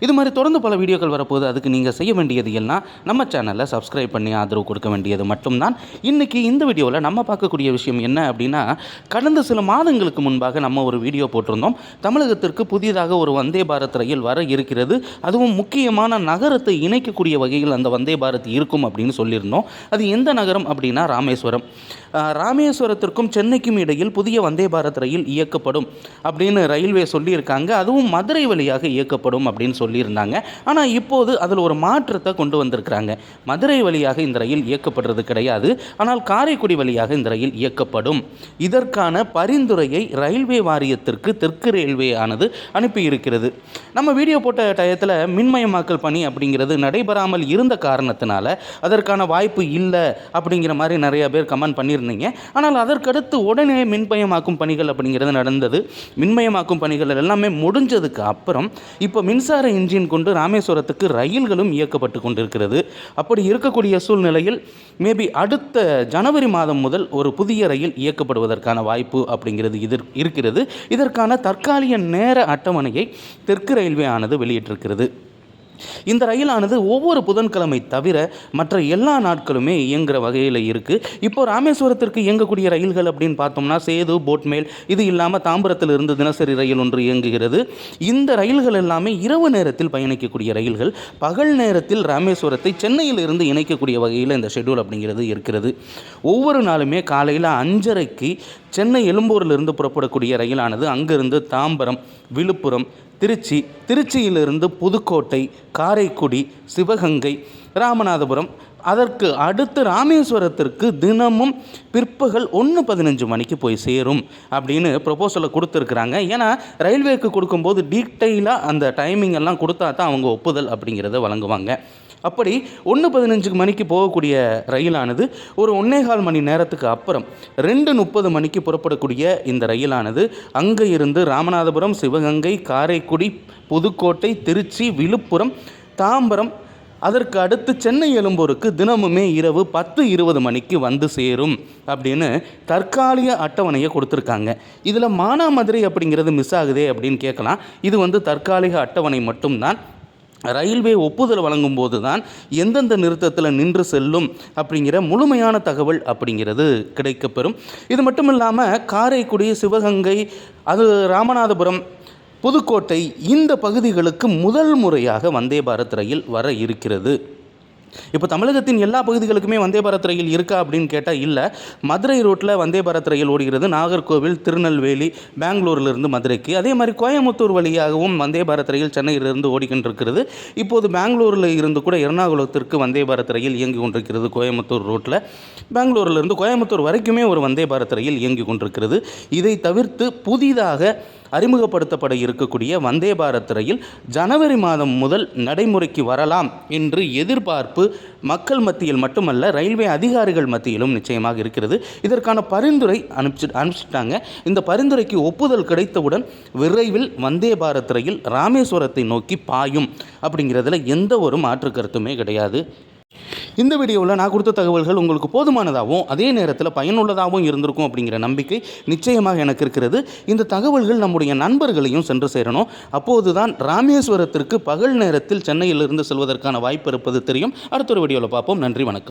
இது மாதிரி தொடர்ந்து பல வீடியோக்கள் வரப்போகுது. அதுக்கு நீங்கள் செய்ய வேண்டியது எல்லாம் நம்ம சேனலை சப்ஸ்கிரைப் பண்ணி ஆதரவு கொடுக்க வேண்டியது மட்டும்தான். இன்றைக்கி இந்த வீடியோவில் நம்ம பார்க்கக்கூடிய விஷயம் என்ன அப்படின்னா கடந்த சில மாதங்களுக்கு முன்பாக நம்ம ஒரு வீடியோ போட்டிருந்தோம். தமிழகத்திற்கு புதிதாக ஒரு வந்தே பாரத் ரயில் வர இருக்கிறது. அதுவும் முக்கியமான நகரத்தை இணைக்கக்கூடிய வகையில் அந்த வந்தே பாரத் இருக்கும் அப்படின்னு சொல்லியிருந்தோம். அது எந்த நகரம் அப்படின்னா ராமேஸ்வரம். ராமேஸ்வரத்திற்கும் சென்னைக்கும் இடையில் புதிய வந்தே பாரத் ரயில் இயக்கப்படும் அப்படின்னு ரயில்வே சொல்லியிருக்காங்க. அதுவும் மதுரை வழியாக இயக்கப்படும் அப்படின்னு சொல்லியிருந்தாங்க. ஆனால் இப்போது அதில் ஒரு மாற்றத்தை கொண்டு வந்திருக்கிறாங்க. மதுரை வழியாக இந்த ரயில் இயக்கப்படுறது கிடையாது. ஆனால் காரைக்குடி வழியாக இந்த ரயில் இயக்கப்படும். இதற்கான பரிந்துரையை ரயில்வே வாரியத்திற்கு தெற்கு ரயில்வே ஆனது அனுப்பியிருக்கிறது. நம்ம வீடியோ போட்ட டயத்தில் மின்மயமாக்கல் பணி அப்படிங்கிறது நடைபெறாமல் இருந்த காரணத்தினால அதற்கான வாய்ப்பு இல்லை அப்படிங்கிற மாதிரி நிறைய பேர் கமெண்ட் பண்ணியிருந்தீங்க. ஆனால் அதற்கடுத்து உடனே மின்மயமாக்கும் பணிகள் அப்படிங்கிறது நடந்தது. மின்மயமாக்கும் பணிகள் எல்லாமே முடிஞ்சதுக்கு அப்புறம் இப்போ மின்சார இன்ஜின் கொண்டு ராமேஸ்வரத்துக்கு ரயில்களும் இயக்கப்பட்டு கொண்டிருக்கிறது. அப்படி இருக்கக்கூடிய சூழ்நிலையில் மேபி அடுத்த ஜனவரி மாதம் முதல் ஒரு புதிய ரயில் இயக்கப்படுவதற்கான வாய்ப்பு அப்படிங்கிறது இது இருக்கிறது. இதற்கான தற்காலிக நேர அட்டவணையை தெற்கு ரயில்வே ஆனது வெளியிட்டிருக்கிறது. இந்த ரயிலானது ஒவ்வொரு புதன்கிழமை தவிர மற்ற எல்லா நாட்களுமே இயங்குகிற வகையில் இருக்குது இப்போ ராமேஸ்வரத்திற்கு இயங்கக்கூடிய ரயில்கள் அப்படின்னு பார்த்தோம்னா சேது போட்மேல் இது இல்லாமல் தாம்பரத்தில் இருந்து தினசரி ரயில் ஒன்று இயங்குகிறது. இந்த ரயில்கள் எல்லாமே இரவு நேரத்தில் பயணிக்கக்கூடிய ரயில்கள். பகல் நேரத்தில் ராமேஸ்வரத்தை சென்னையில் இருந்து இணைக்கக்கூடிய வகையில் இந்த ஷெட்யூல் அப்படிங்கிறது இருக்கிறது. ஒவ்வொரு நாளுமே காலையில் அஞ்சரைக்கு சென்னை எழும்பூரிலிருந்து புறப்படக்கூடிய ரயிலானது அங்கிருந்து தாம்பரம் விழுப்புரம் திருச்சி திருச்சியிலிருந்து புதுக்கோட்டை காரைக்குடி சிவகங்கை ராமநாதபுரம். அதற்கு அடுத்து ராமேஸ்வரத்திற்கு தினமும் பிற்பகல் ஒன்று பதினஞ்சு மணிக்கு போய் சேரும் அப்படின்னு ப்ரொபோசலை கொடுத்துருக்குறாங்க. ஏன்னா ரயில்வேக்கு கொடுக்கும்போது டீட்டெயிலாக அந்த டைமிங் எல்லாம் கொடுத்தா தான் அவங்க ஒப்புதல் அப்படிங்கிறத வழங்குவாங்க. அப்படி ஒன்று பதினஞ்சுக்கு மணிக்கு போகக்கூடிய ரயிலானது ஒரு ஒன்னேகால் மணி நேரத்துக்கு அப்புறம் ரெண்டு முப்பது மணிக்கு புறப்படக்கூடிய இந்த ரயிலானது அங்கே இருந்து ராமநாதபுரம் சிவகங்கை காரைக்குடி புதுக்கோட்டை திருச்சி விழுப்புரம் தாம்பரம் அதற்கு அடுத்து சென்னை எழும்பூருக்கு தினமுமே இரவு பத்து இருபது மணிக்கு வந்து சேரும் அப்படின்னு தற்காலிக அட்டவணையை கொடுத்துருக்காங்க. இதில் மானாமதுரை அப்படிங்கிறது மிஸ் ஆகுதே அப்படின்னு கேட்கலாம். இது வந்து தற்காலிக அட்டவணை மட்டும்தான். ரயில்வே ஒப்புதல் வழங்கும் போது தான் எந்தெந்த நிறுத்தத்தில் நின்று செல்லும் அப்படிங்கிற முழுமையான தகவல் அப்படிங்கிறது கிடைக்கப்பெறும். இது மட்டும் இல்லாமல் காரைக்குடி சிவகங்கை அது ராமநாதபுரம் புதுக்கோட்டை இந்த பகுதிகளுக்கு முதல் முறையாக வந்தே பாரத் ரயில் வர இருக்கிறது. இப்போ தமிழகத்தின் எல்லா பகுதிகளுக்குமே வந்தே பாரத் ரயில் இருக்கா அப்படின்னு கேட்டால் இல்லை. மதுரை ரோட்டில் வந்தே பாரத் ரயில் ஓடுகிறது. நாகர்கோவில் திருநெல்வேலி பெங்களூரிலிருந்து மதுரைக்கு. அதே மாதிரி கோயம்புத்தூர் வழியாகவும் வந்தே பாரத் ரயில் சென்னையிலிருந்து ஓடிக்கொண்டிருக்கிறது. இப்போது பெங்களூரில் இருந்து கூட எர்ணாகுளத்திற்கு வந்தே பாரத் ரயில் இயங்கி கொண்டிருக்கிறது கோயம்புத்தூர் ரோட்டில். பெங்களூரிலிருந்து கோயம்புத்தூர் வரைக்குமே ஒரு வந்தே பாரத் ரயில் இயங்கி கொண்டிருக்கிறது. இதை தவிர்த்து புதிதாக அறிமுகப்படுத்தப்பட இருக்கக்கூடிய வந்தே பாரத் ரயில் ஜனவரி மாதம் முதல் நடைமுறைக்கு வரலாம் என்று எதிர்பார்ப்பு மக்கள் மத்தியில் மட்டுமல்ல ரயில்வே அதிகாரிகள் மத்தியிலும் நிச்சயமாக இருக்கிறது. இதற்கான பரிந்துரை அனுப்பிச்சு அனுப்பிச்சிட்டாங்க. இந்த பரிந்துரைக்கு ஒப்புதல் கிடைத்தவுடன் விரைவில் வந்தே பாரத் ரயில் ராமேஸ்வரத்தை நோக்கி பாயும். அப்படிங்கிறதுல எந்த ஒரு மாற்று கருத்துமே கிடையாது. இந்த வீடியோவில் நான் கொடுத்த தகவல்கள் உங்களுக்கு போதுமானதாகவும் அதே நேரத்தில் பயனுள்ளதாகவும் இருந்திருக்கும் அப்படிங்கிற நம்பிக்கை நிச்சயமாக எனக்கு இருக்கிறது. இந்த தகவல்கள் நம்முடைய நண்பர்களையும் சென்று சேரணும். அப்போது தான் ராமேஸ்வரத்திற்கு பகல் நேரத்தில் சென்னையிலிருந்து செல்வதற்கான வாய்ப்பு இருப்பது தெரியும். அடுத்த ஒரு வீடியோவில் பார்ப்போம். நன்றி வணக்கம்.